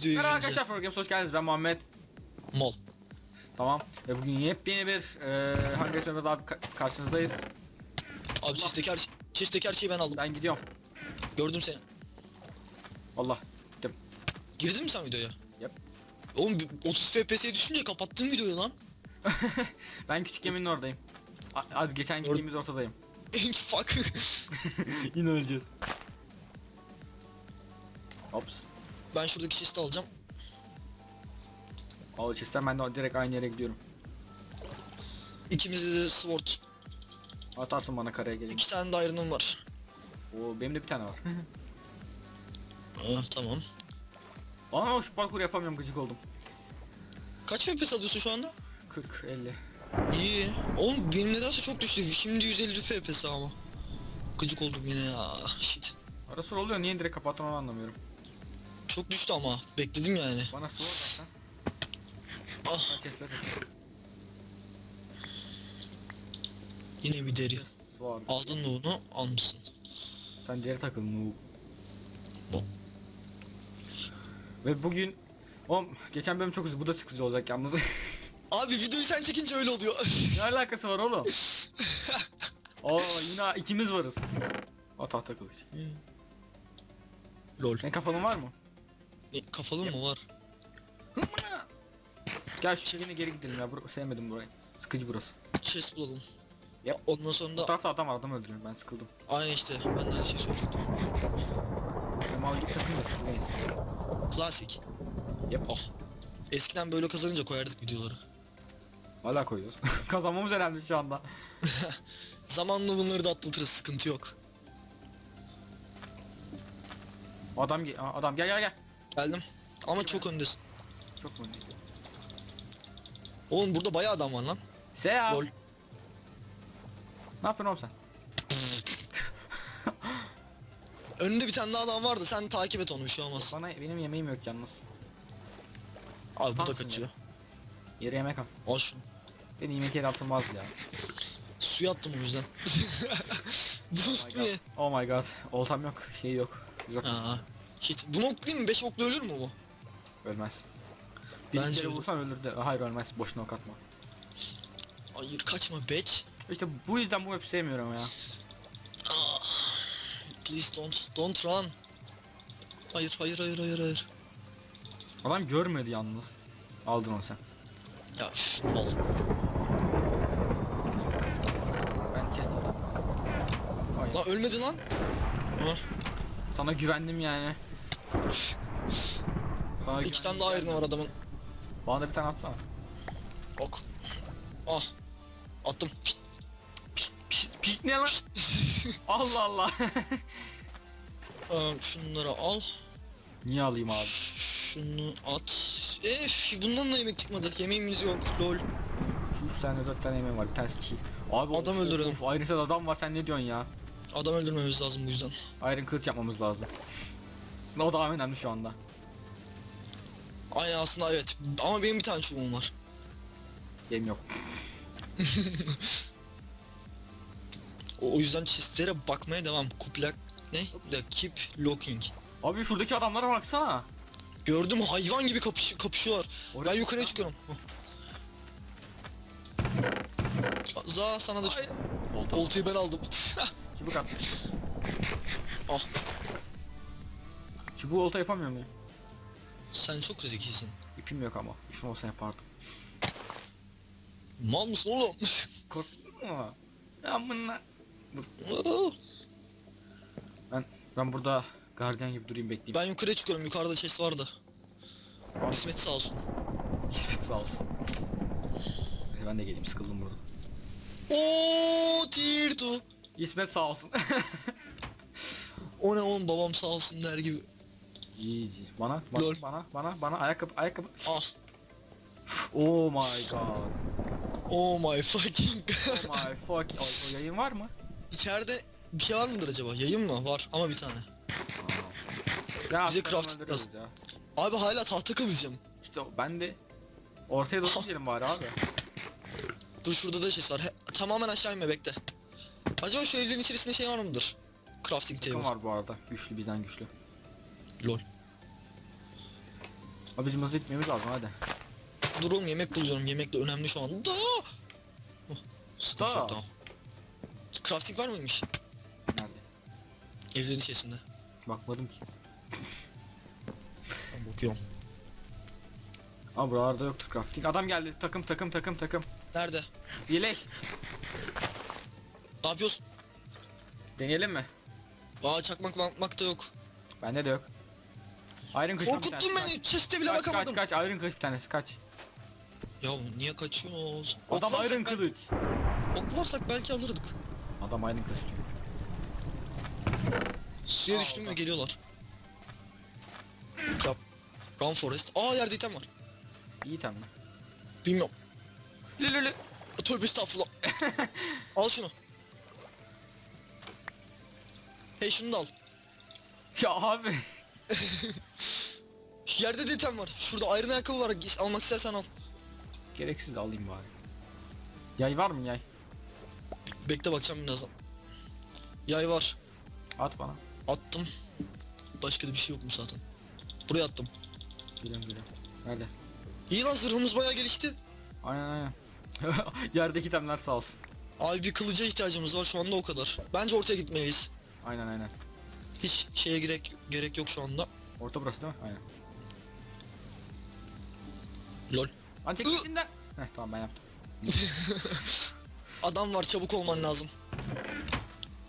videoyu Merhaba arkadaşlar Forgames hoş geldiniz ben Muhammed. Mal. Tamam. Ve bugün yepyeni bir e, Hunger Games abi ka- karşınızdayız. Abi chest'teki her, chest'teki her şeyi ben aldım. Ben gidiyorum. Gördüm seni. Allah. Girdin mi sen videoya? Yap. Oğlum bir 30 FPS'ye düşünce kapattın videoyu lan. Ben küçük geminin oradayım. A- Az geçen Or- gittiğimiz ortadayım. Fuck. Yine öleceğiz. Ops. Ben şuradaki chest'i alacağım. Al çizsem ben de direkt aynı yere gidiyorum. İkimizde de sword. Atarsın bana karaya gelin. İki tane de iron'ım var. Oo benim de bir tane var. Aa, tamam. Aa şu parkur yapamıyorum gıcık oldum. Kaç FPS alıyorsun şu anda? 40 50. İyi. Oğlum benim nedense çok düştü. Şimdi 150 FPS ama. Gıcık oldum yine ya. Shit. Ara sıra oluyor niye direkt kapattın onu anlamıyorum. Çok düştü ama. Bekledim yani. Bana sword atsan. Ah Ben chest'e takıyorum. yine bir deri. Sword. Aldın mı bunu? Almışsın. Sen deri takıl noob. Bu. Ve bugün Oğlum geçen bölüm çok hızlı bu da sıkıcı olacak yalnız. Abi videoyu sen çekince öyle oluyor. ne alakası var oğlum? Oo yine ikimiz varız. O tahta kılıç. Lol. Senin kafanın var mı? Kafalı mı var? Gel şu Chest- yine geri gidelim ya. Bur sevmedim burayı. Sıkıcı burası. Chest bulalım. Yap. Ondan sonra Bu da tarafta adam var adam öldürüyor ben sıkıldım. aynı işte ben de aynı şey söyleyecektim. Ama git takım da sıkılmayız. Klasik. Yap. Ah. Eskiden böyle kazanınca koyardık videoları. Hala koyuyoruz. Kazanmamız önemli şu anda. Zamanla bunları da atlatırız sıkıntı yok. Adam ge- adam gel gel gel. Geldim. Ama çok öndesin. Çok mu? Oğlum burada bayağı adam var lan. Selam. Lol. Ne yapıyorsun oğlum sen? Önünde bir tane daha adam vardı sen takip et onu bir şey olmaz. Bana benim yemeğim yok yalnız. Abi bu da kaçıyor. Yere yemek al. Al şunu. Benim yemek yere atılmaz ya. Suya attım o yüzden. Oh Boost my mi? god. Oh my god. Oltam yok. Şey yok. Yok. Aa. Shit. Bunu oklayayım mı? 5 okla ölür mü bu? Ölmez. Bir Bence kere ölür. vursan ölürdü. Hayır ölmez. Boşuna ok atma. Hayır kaçma bitch. İşte bu yüzden bu map'i sevmiyorum ya. Ah. Please don't. Don't run. Hayır hayır hayır hayır hayır. Adam görmedi yalnız. Aldın onu sen. Ya üf, mal. Ben chest adam. Hayır. Lan ölmedi lan. Sana güvendim yani. Sana İki tane daha ayrını var adamın. Bana da bir tane atsana. Ok. Ah. Attım. Pişt. Pişt pişt ne lan? Allah Allah. Ee, şunları al. Niye alayım abi? Şunu at. Ef, bundan da yemek çıkmadı. Yemeğimiz yok. Lol. Şu üç tane dört tane yemeğim var. Bir tanesi çiğ. Abi Adam Iron Set adam var sen ne diyorsun ya? Adam öldürmemiz lazım bu yüzden. Iron kılıç yapmamız lazım. O daha önemli şu anda. Aynen aslında evet. Ama benim bir tane çubuğum var. Yem yok. O, o yüzden chestlere bakmaya devam. Kuplak ne? The keep looking. Abi şuradaki adamlara baksana. Gördüm hayvan gibi kapış kapışıyorlar. Oraya Ben yukarıya çık çıkıyorum. Za sana da lan. ç- Ay. Olta. oltayı ben aldım. Çubuk at. Ah. Çubuğu olta yapamıyor muyum? Sen çok zekisin. İpim yok ama. İpim olsa yapardım. Mal mısın oğlum? Korktun mu? Ya bunlar... Aa, Ben burada gardiyan gibi durayım bekleyeyim. ben yukarıya çıkıyorum. Yukarıda chest vardı. Ben... İsmet sağ olsun. İsmet sağ olsun. Ben de geleyim sıkıldım burada. Oo tier 2. İsmet sağ olsun. O ne oğlum babam sağ olsun der gibi. GG. Bana, bana, Lol. bana, bana, bana ayakkabı, ayakkabı. Ah. Oh my god. Oh my fucking Oh my fuck. O, o yayın var mı? İçeride bir şey var mıdır acaba? Yayın mı? Var ama bir tane. Ya Bize aslanım craft öldürüyoruz ya. Abi hala tahta kılıcım. İşte ben de ortaya doğru gidelim bari abi. Dur şurada da şey var. He, tamamen aşağı inme bekle. Acaba şu evlerin içerisinde şey var mıdır? Crafting Takım table. var bu arada. Güçlü bizden güçlü. Lol. Abi bizim hızlı gitmemiz lazım hadi. Dur oğlum yemek buluyorum. Yemek de önemli şu an. Da. Oh, sıkıntı Da. yok tamam. Crafting var mıymış? Nerede? Evlerin içerisinde. Bakmadım ki. Ben bakıyorum. Ama buralarda yoktur crafting. Adam geldi. Takım takım takım takım. Nerede? Birleş. Ne yapıyorsun? Deneyelim mi? Aa çakmak makmak da yok. Bende de yok. Iron bir Korkuttun beni. Chest'e bile Kaç, bakamadım. Kaç kaç Iron kılıç bir tanesi kaç. Ya niye kaçıyoruz? Adam Oklarsak Iron belki- kılıç. Oklarsak belki alırdık. Adam Iron kılıç diyor. Suya düştüm ve geliyorlar. Yap. Run Forest. Aa yerde item var. İyi tamam. Bilmiyorum. Lülülü. Tövbe estağfurullah. al şunu. Hey şunu da al. Ya abi. Yerde de item var. Şurada iron ayakkabı var. Almak istersen al. Gereksiz alayım bari. Yay var mı yay? Bekle bakacağım birazdan. Yay var. At bana. Attım. Başka da bir şey yokmuş zaten. Buraya attım. Geliyorum geliyorum. Nerede? İyi lan zırhımız bayağı gelişti. Aynen aynen. Yerdeki temler sağ olsun. Abi bir kılıca ihtiyacımız var şu anda o kadar. Bence ortaya gitmeliyiz. Aynen aynen. Hiç şeye gerek gerek yok şu anda. Orta burası değil mi? Aynen. Lol. Lan çek içinden. Heh tamam ben yaptım. Adam var çabuk olman lazım.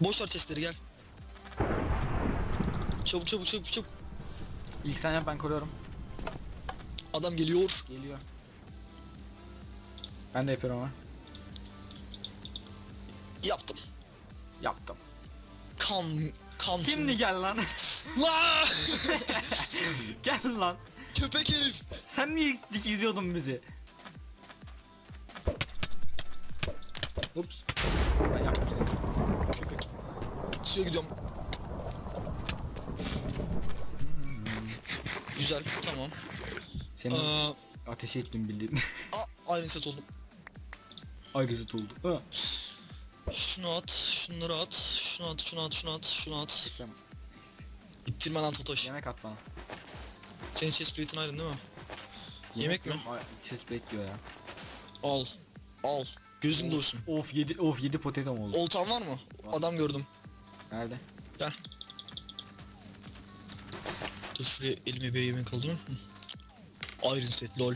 Boş ver chestleri gel. Çabuk çabuk çabuk çabuk. İlk sen yap ben koruyorum. Adam geliyor. Geliyor. Ben de yapıyorum ama. Yaptım. Yaptım. Kam kam. Şimdi gel lan. La! gel lan. Köpek herif. Sen niye dik izliyordun bizi? Ups. Ben seni. Köpek. Suya gidiyorum. Güzel tamam. Senin Aa, ateş ettim bildiğin. a, aynı set oldum. Ayrısı oldu. Ha. Şunu at, şunları at, şunu at, şunu at, şunu at, şunu at. Sen İttirme lan Totoş. yemek at bana. Senin chest plate'in ayrı değil mi? Yemek mi? yiyorum. Ay, Chest plate diyor ya. Al. Al. Gözün doysun. Of yedi of yedi potatom oldu. Oltan var mı? Var. Adam gördüm. Nerede? Dur şuraya elime bir yemek alayım. Hı. Iron set lol.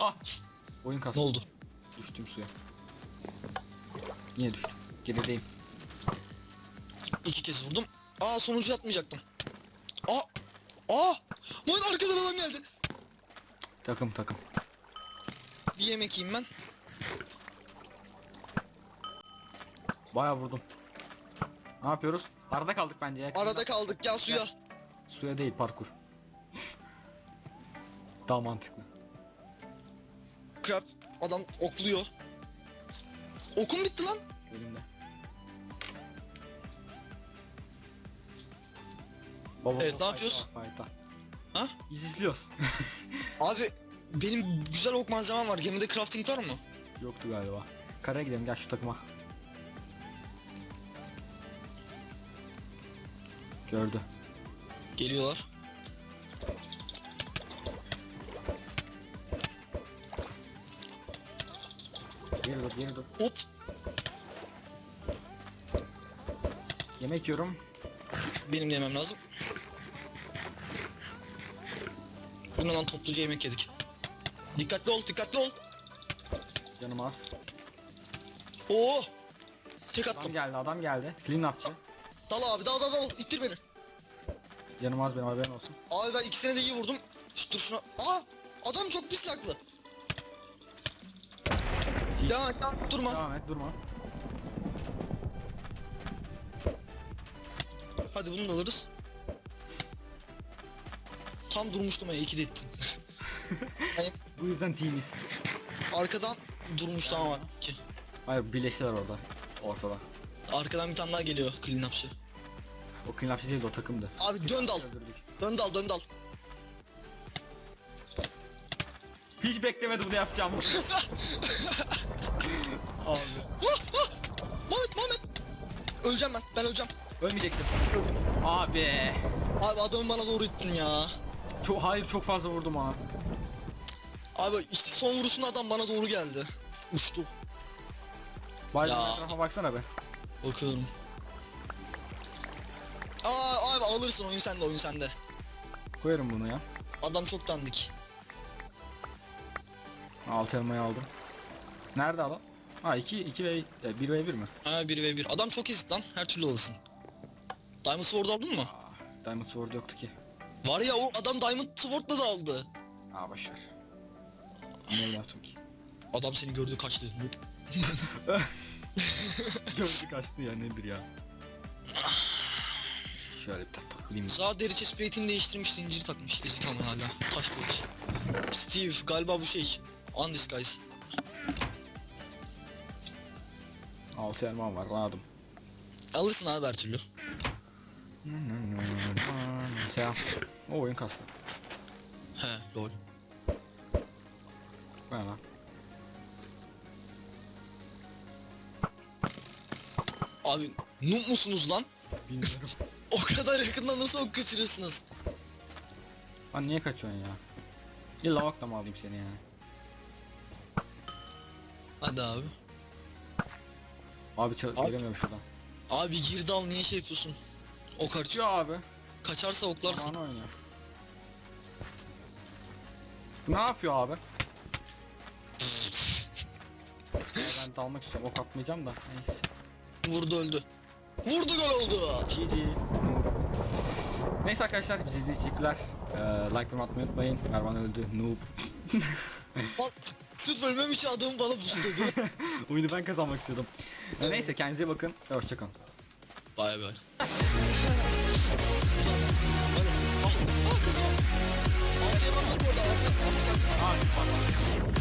ah! Oyun Ne kastı. oldu? Düştüm suya. Niye düştüm? Gerideyim. İki kez vurdum. Aa sonucu atmayacaktım. Aa! Aa! Mayın arkadan adam geldi. Takım takım. Bir yemek yiyeyim ben. Bayağı vurdum. Ne yapıyoruz? Arada kaldık bence ya. Arada kaldık gel suya. Suya değil parkur. Daha mantıklı. Adam okluyor. Okum bitti lan. Elimde. Baba, Evet, ne yapıyoruz? fayda. Ha? Biz izliyoruz. Abi benim güzel ok malzemem var. Gemide crafting var mı? Yoktu galiba. Karaya gidelim gel şu takıma. Gördü. Geliyorlar. Geri dur geri dur. Hop. Yemek yiyorum. Benim de yemem lazım. Bundan topluca yemek yedik. Dikkatli ol, dikkatli ol. Canım az. Oo! Tek Adam attım. geldi adam geldi. Ne yapacak? Dal abi, dal dal dal. İttir beni. Canım az benim haberin olsun. Abi ben ikisine de iyi vurdum. Şu, dur şuna. Aa! Adam çok pis laklı. Devam et, durma. Devam et durma. Hadi bunu da alırız. Tam durmuştum ya, iyi ki de ettin. Bu yüzden teamiz. Arkadan durmuştu ama ki. Hayır birleştiler orada. Ortada. Arkadan bir tane daha geliyor clean upçı. O clean upçı değildi o takımdı. Abi dön dal. Dön dal, dön dal. Hiç beklemedi bunu yapacağımı. Abi. Muhammed, Muhammed! Öleceğim ben, ben öleceğim. Ölmeyeceksin. Abi. Abi adamı bana doğru ittin ya. Çok hayır çok fazla vurdum ona. Abi işte son vuruşunda adam bana doğru geldi. Uçtu. Ya. etrafa baksana be. Bakıyorum. Aa abi alırsın oyun sende oyun sende. Koyarım bunu ya. Adam çok dandik. Alt elmayı aldım. Nerede adam? Ha 2 2 ve 1 ve 1 mi? Ha 1 ve 1. Adam çok ezik lan. Her türlü alırsın. Diamond Sword aldın mı? Aa, Diamond Sword yoktu ki. Var ya o adam Diamond Sword'la da aldı. Aa başlar. Ne yaptım ki? Adam seni gördü kaçtı. Gördü kaçtı ya nedir ya. Şöyle bir tak takılayım. Sağ deri chest plate'ini değiştirmiş zincir takmış. Ezik ama hala. Taş kılıç. Steve galiba bu şey. Undisguise. Altı elmam var rahatım. Alırsın abi her türlü. Selam. O oyun kastı. He lol. Bu ne lan? Abi noob musunuz lan? Bilmiyorum. O kadar yakından nasıl ok kaçırırsınız? Lan niye kaçıyorsun ya? İlla vakla mı alayım seni ya? Hadi abi. Abi çal Abi- göremiyorum şuradan. Abi gir dal niye şey yapıyorsun? Ok harcıyor. Kaçıyor abi. Kaçarsa oklarsın. Bana oynuyor. Ne yapıyor abi? Ya ben dalmak istiyorum. Ok atmayacağım da. Neyse. Vurdu öldü. Vurdu gol oldu. GG. Neyse arkadaşlar bizi izlediğiniz için teşekkürler. Ee, like ve atmayı unutmayın. Mervan öldü. Noob. Bak Sırf ölmem için adam bana boostladı. Oyunu ben kazanmak istiyordum. Neyse kendinize bakın. Hoşçakalın. Bay bay. Hadi. Ah, ah,